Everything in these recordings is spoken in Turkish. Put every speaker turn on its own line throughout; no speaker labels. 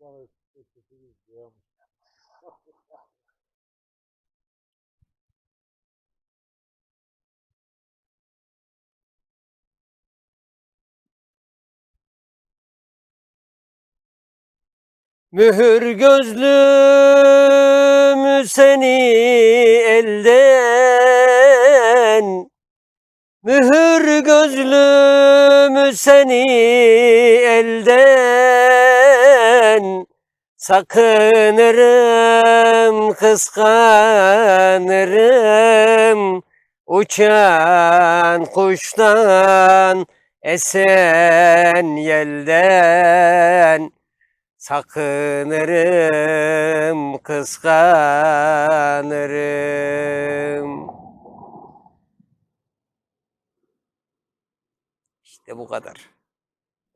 bana sesini duyuyormuş.
Mühür gözlüm seni elden Mühür gözlüm seni elden Sakınırım, kıskanırım Uçan kuştan, esen yelden Sakınırım, kıskanırım. İşte bu kadar.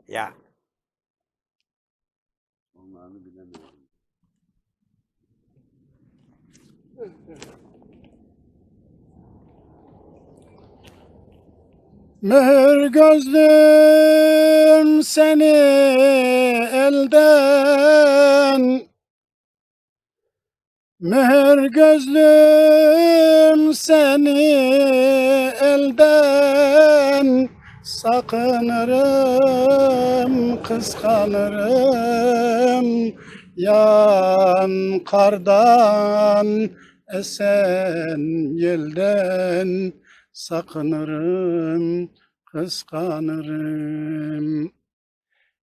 Ya.
Onlarını bilemiyorum.
Mühür gözlüm seni elden Mühür gözlüm seni elden Sakınırım, kıskanırım. Yan kardan, esen yelden Sakınırım, kıskanırım.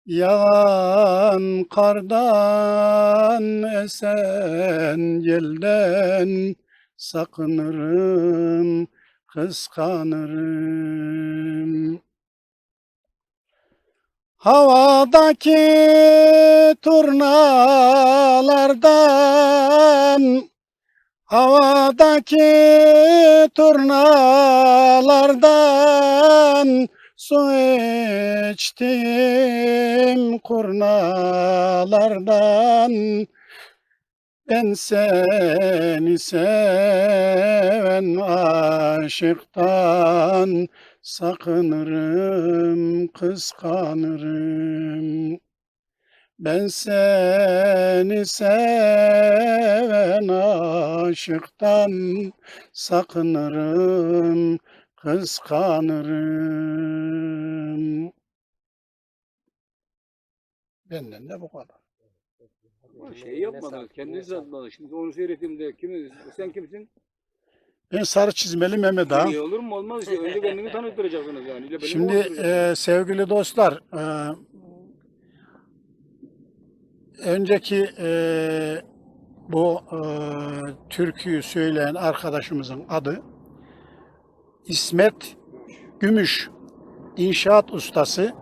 Yağan kardan, esen yelden Sakınırım, kıskanırım Havadaki turnalardan Havadaki turnalardan su içtim kurnalardan. Ben seni seven aşıktan sakınırım, kıskanırım. Ben seni seven aşıktan sakınırım, kıskanırım. Benden de bu kadar.
Şey yapmadınız, kendiniz yazmadınız. Şimdi onu seyrettiğimde kimi, sen kimsin?
Ben sarı çizmeli Mehmet Ağa.
İyi olur mu olmaz işte. Önce kendini tanıttıracaksınız yani. Beni
Şimdi e, sevgili dostlar, e, önceki e, bu e, türküyü söyleyen arkadaşımızın adı İsmet Gümüş, inşaat ustası.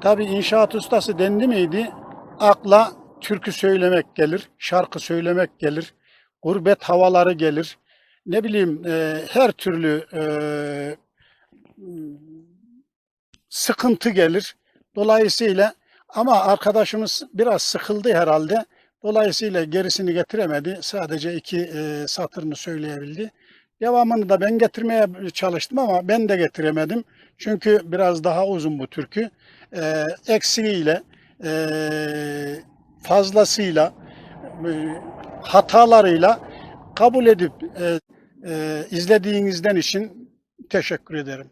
Tabi inşaat ustası dendi miydi akla türkü söylemek gelir, şarkı söylemek gelir, gurbet havaları gelir. Ne bileyim e, her türlü e, sıkıntı gelir. Dolayısıyla ama arkadaşımız biraz sıkıldı herhalde. Dolayısıyla gerisini getiremedi. Sadece iki e, satırını söyleyebildi. Devamını da ben getirmeye çalıştım ama ben de getiremedim. Çünkü biraz daha uzun bu türkü. E, eksiğiyle, e, fazlasıyla, e, hatalarıyla kabul edip e, e, izlediğinizden için teşekkür ederim.